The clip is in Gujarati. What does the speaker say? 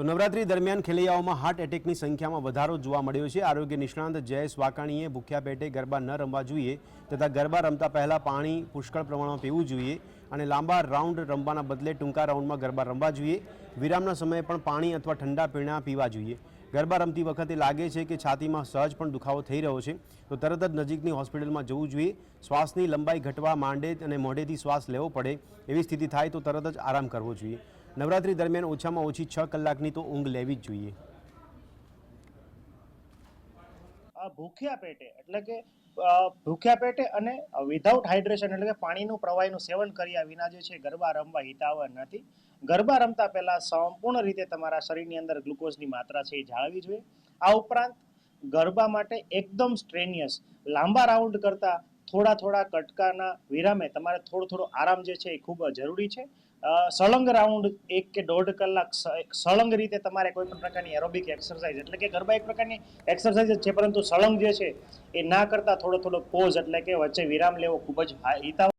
તો નવરાત્રી દરમિયાન ખેલૈયાઓમાં હાર્ટ એટેકની સંખ્યામાં વધારો જોવા મળ્યો છે. આરોગ્ય નિષ્ણાંત જયેશ વાકાણીએ ભૂખ્યા પેટે ગરબા ન રમવા જોઈએ તથા ગરબા રમતા પહેલાં પાણી પુષ્કળ પ્રમાણમાં પીવું જોઈએ અને લાંબા રાઉન્ડ રમવાના બદલે ટૂંકા રાઉન્ડમાં ગરબા રમવા જોઈએ. વિરામના સમયે પણ પાણી અથવા ઠંડા પીણા પીવા જોઈએ. ગરબા રમતી વખતે લાગે છે કે છાતીમાં સહજ પણ દુખાવો થઈ રહ્યો છે. તો તરત જ નજીકની હોસ્પિટલમાં જવું જોઈએ. શ્વાસની લંબાઈ ઘટવા માંડે અને મોઢેથી શ્વાસ લેવો પડે એવી સ્થિતિ થાય તો તરત જ આરામ કરવો જોઈએ. નવરાત્રી દરમિયાન ઓછામાં ઓછી છ કલાકની તો ઊંઘ લેવી જ જોઈએ. ભૂખ્યા પેટે, એટલે કે ભૂખ્યા પેટે અને વિધાઉટ હાઇડ્રેશન એટલે કે પાણીનું પ્રવાહીનું સેવન કર્યા વિના જે છે ગરબા રમવા હિતાવહ નથી. ગરબા રમતા પહેલા સંપૂર્ણ રીતે તમારા શરીરની અંદર ગ્લુકોઝની માત્રા છે એ જાળવી જોઈએ. આ ઉપરાંત ગરબા માટે એકદમ સ્ટ્રેનિયસ લાંબા રાઉન્ડ કરતા થોડા થોડા કટકાના વિરામે તમારે થોડો થોડો આરામ જે છે એ ખૂબ જરૂરી છે. સળંગ રાઉન્ડ એક કે દોઢ કલાક સળંગ રીતે તમારે કોઈ પણ પ્રકારની એરોબિક એક્સરસાઇઝ એટલે કે ગરબા એક પ્રકારની એક્સરસાઇઝ જ છે, પરંતુ સળંગ જે છે એ ના કરતા થોડો થોડો પોઝ એટલે કે વચ્ચે વિરામ લેવો ખૂબ જ હા- હિતાવહ